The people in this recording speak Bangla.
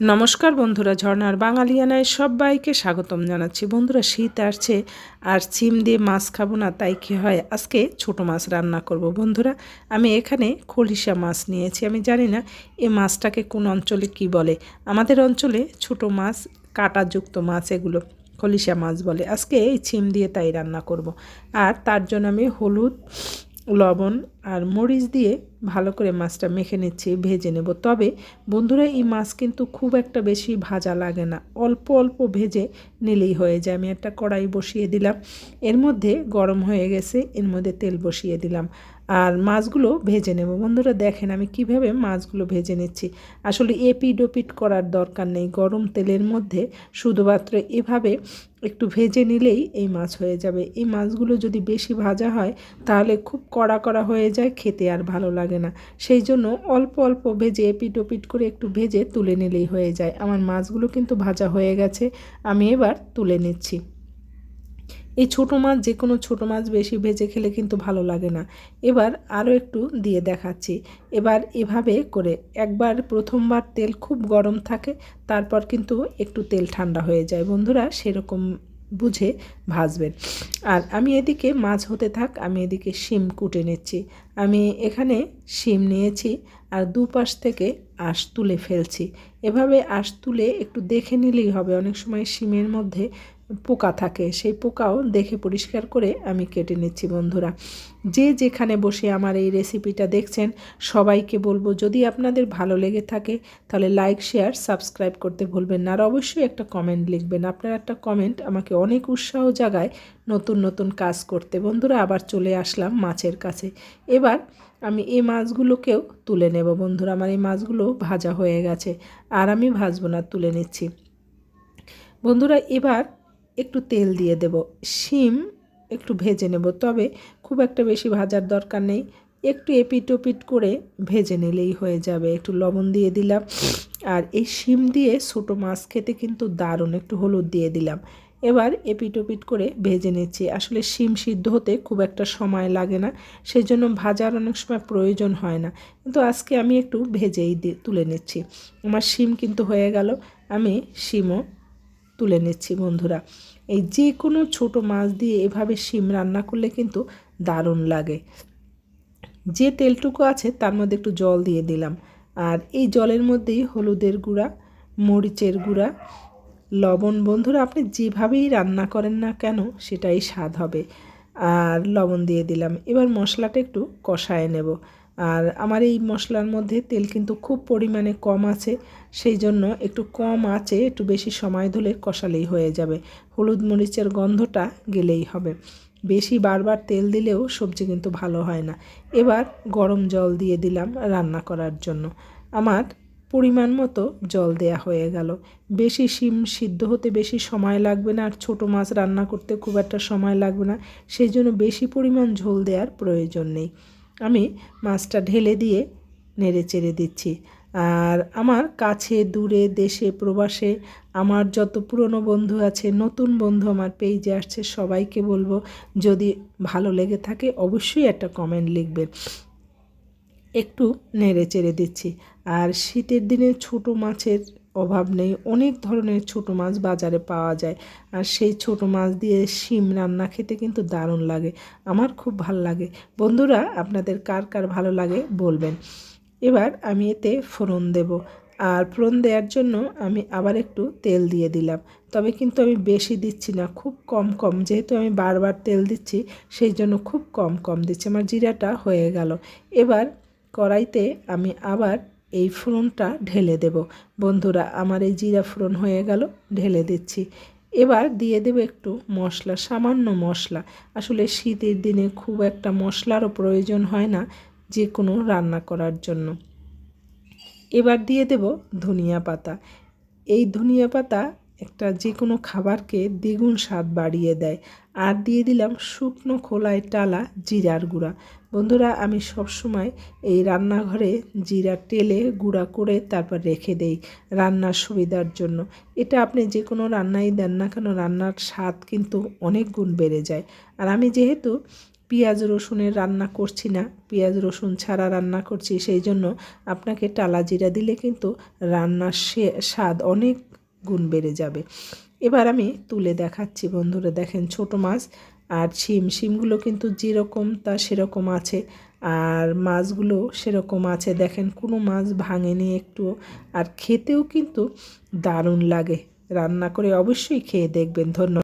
নমস্কার বন্ধুরা, ঝর্ণার বাঙালিয়ানায় সবাইকে স্বাগতম জানাচ্ছি। বন্ধুরা, শীত আসছে, আর চিম দিয়ে মাছ খাব না, তাই কী হয়? আজকে ছোট মাছ রান্না করব। বন্ধুরা, আমি এখানে খলিশা মাছ নিয়েছি। আমি জানি না, এ মাছটাকে কোন অঞ্চলে কি বলে? আমাদের অঞ্চলে ছোট মাছ, কাঁটাযুক্ত মাছ এগুলো খলিশা মাছ বলে। আজকে এই ছিম দিয়ে তাই রান্না করব। আর তার জন্য আমি হলুদ, লবণ আর মরিচ দিয়ে ভালো করে মাছটা মেখে নিচ্ছি, ভেজে নেব। তবে বন্ধুরা, এই মাছ কিন্তু খুব একটা বেশি ভাজা লাগে না। অল্প অল্প ভেজে নিলেই হয়ে যায়। আমি একটা কড়াই বসিয়ে দিলাম। এর মধ্যে গরম হয়ে গেছে, এর মধ্যে তেল বসিয়ে দিলাম। আর মাছগুলো ভেজে নেব। বন্ধুরা, দেখেন আমি কীভাবে মাছগুলো ভেজে নিচ্ছি। আসলে এপিড ওপিড করার দরকার নেই। গরম তেলের মধ্যে শুধুমাত্র এভাবে একটু ভেজে নিলেই এই মাছ হয়ে যাবে। এই মাছগুলো যদি বেশি ভাজা হয়, তাহলে খুব কড়া কড়া হয়ে যায় খেতে আর ভালো লাগে না। সেই জন্য অল্প অল্প ভেজে এপিট ওপিট করে একটু ভেজে তুলে নিলেই হয়ে যায়। আমার মাছগুলো কিন্তু ভাজা হয়ে গেছে, আমি এবার তুলে নিচ্ছি। এই ছোটো মাছ যে কোনো ছোটো মাছ বেশি ভেজে খেলে কিন্তু ভালো লাগে না। এবার আরও একটু দিয়ে দেখাচ্ছি। এবার এভাবে করে একবার প্রথমবার তেল খুব গরম থাকে, তারপর কিন্তু একটু তেল ঠান্ডা হয়ে যায়। বন্ধুরা, সেরকম বুঝে ভাজবেন। আর আমি এদিকে মাছ হতে থাক, আমি এদিকে শিম কুটে নিচ্ছি। আমি এখানে শিম নিয়েছি আর দুপাশ থেকে আঁশ তুলে ফেলছি। এভাবে আঁশ তুলে একটু দেখে নিলেই হবে। অনেক সময় শিমের মধ্যে পোকা থাকে, সেই পোকাও দেখে পরিষ্কার করে আমি কেটে নিচ্ছি, বন্ধুরা। যে যেখানে বসে আমার এই রেসিপিটা দেখছেন, সবাইকে বলব, যদি আপনাদের ভালো লেগে থাকে, তাহলে লাইক, শেয়ার, সাবস্ক্রাইব করতে ভুলবেন না। আর অবশ্যই একটা কমেন্ট লিখবেন। আপনার একটা কমেন্ট আমাকে অনেক উৎসাহ জাগায় নতুন নতুন কাজ করতে। বন্ধুরা, আবার চলে আসলাম মাছের কাছে। এবার আমি এই মাছগুলোকেও তুলে নেব, বন্ধুরা। আমার এই মাছগুলো ভাজা হয়ে গেছে, আর আমি ভাজবো না, তুলে নিচ্ছি। বন্ধুরা, এবার একটু তেল দিয়ে দেব। শিম একটু ভেজে নেব। তবে খুব একটা বেশি ভাজার দরকার নেই। একটু এপিট ওপিট করে ভেজে নিলেই হয়ে যাবে। একটু লবণ দিয়ে দিলাম। আর এই শিম দিয়ে ছোটো মাছ খেতে কিন্তু দারুণ। একটু হলুদ দিয়ে দিলাম। এবার এপিট ওপিট করে ভেজে নিচ্ছি। আসলে শিম সিদ্ধ হতে খুব একটা সময় লাগে না। সেই জন্য ভাজার অনেক সময় প্রয়োজন হয় না। কিন্তু আজকে আমি একটু ভেজেই তুলে নিচ্ছি। আমার শিম কিন্তু হয়ে গেল। আমি শিমও তুলে নিচ্ছি বন্ধুরা। এই যে কোনো ছোট মাছ দিয়ে এভাবে শিম রান্না করলে কিন্তু দারুণ লাগে। যে তেলটুকু আছে তার মধ্যে একটু জল দিয়ে দিলাম। আর এই জলের মধ্যেই হলুদের গুঁড়া, মরিচের গুঁড়া, লবণ বন্ধুরা, আপনি যেভাবেই রান্না করেন না কেন সেটাই স্বাদ হবে। আর লবণ দিয়ে দিলাম। এবার মশলাটা একটু কষায় নেব। আর আমার এই মশলার মধ্যে তেল কিন্তু খুব পরিমাণে কম আছে, সেই জন্য একটু কম আছে, একটু বেশি সময় ধরে কষালেই হয়ে যাবে। হলুদ মরিচের গন্ধটা গেলেই হবে। বেশি বারবার তেল দিলেও সবজি কিন্তু ভালো হয় না। এবার গরম জল দিয়ে দিলাম রান্না করার জন্য। আমার পরিমাণ মতো জল দেয়া হয়ে গেল। বেশি শিম সিদ্ধ হতে বেশি সময় লাগবে না, আর ছোটো মাছ রান্না করতে খুব একটা সময় লাগবে না, সেই জন্য বেশি পরিমাণ ঝোল দেওয়ার প্রয়োজন নেই। আমি মাছটা ঢেলে দিয়ে নেড়ে চেড়ে দিচ্ছি। আর আমার কাছে, দূরে, দেশে, প্রবাসে আমার যত পুরনো বন্ধু আছে, নতুন বন্ধু আমার পেজে আসছে, সবাইকে বলব, যদি ভালো লেগে থাকে অবশ্যই একটা কমেন্ট লিখবেন। একটু নেড়ে চেড়ে দিচ্ছি। আর শীতের দিনে ছোট মাছের অভাব নেই। অনেক ধরনের ছোট মাছ বাজারে পাওয়া যায়। আর সেই ছোট মাছ দিয়ে শিম রান্না খেতে কিন্তু দারুণ লাগে। আমার খুব ভালো লাগে। বন্ধুরা, আপনাদের কার কার ভালো লাগে বলবেন। এবার আমি এতে ফোড়ন দেব। আর ফোড়ন দেওয়ার জন্য আমি আবার একটু তেল দিয়ে দিলাম। তবে কিন্তু আমি বেশি দিচ্ছি না, খুব কম কম। যেহেতু আমি বারবার তেল দিচ্ছি, সেই জন্য খুব কম কম দিচ্ছি। আমার জিরাটা হয়ে গেল। এবার কড়াইতে আমি আবার এই ফোড়নটা ঢেলে দেব। বন্ধুরা, আমার এই জিরা ফোড়ন হয়ে গেল, ঢেলে দিচ্ছি। এবার দিয়ে দেবো একটু মশলা, সামান্য মশলা। আসলে শীতের দিনে খুব একটা মশলারও প্রয়োজন হয় না যে কোনো রান্না করার জন্য। এবার দিয়ে দেব ধনিয়া পাতা। এই ধনিয়া পাতা একটা যে কোনো খাবারকে দ্বিগুণ স্বাদ বাড়িয়ে দেয়। আর দিয়ে দিলাম শুকনো খোলায় টালা জিরার গুঁড়া। বন্ধুরা, আমি সব সময় এই রান্নাঘরে জিরা টেলে গুঁড়া করে তারপর রেখে দেই রান্নার সুবিধার জন্য। এটা আপনি যে কোনো রান্নাই দেন না কেন, রান্নার স্বাদ কিন্তু অনেক গুণ বেড়ে যায়। আর আমি যেহেতু পেঁয়াজ রসুনের রান্না করছি না, পেঁয়াজ রসুন ছাড়া রান্না করছি, সেই জন্য আপনাকে টালা জিরা দিলে কিন্তু রান্নার স্বাদ অনেক গুণ বেড়ে যাবে। এবার আমি তুলে দেখাচ্ছি বন্ধুরা, দেখেন ছোট মাছ আর শিম, শিমগুলো কিন্তু যেরকম তা সেরকম আছে। আর মাছগুলো সেরকম আছে। দেখেন কোনো মাছ ভাঙেনি একটু আর খেতেও কিন্তু দারুণ লাগে। রান্না করে অবশ্যই খেয়ে দেখবেন। ধন্যবাদ।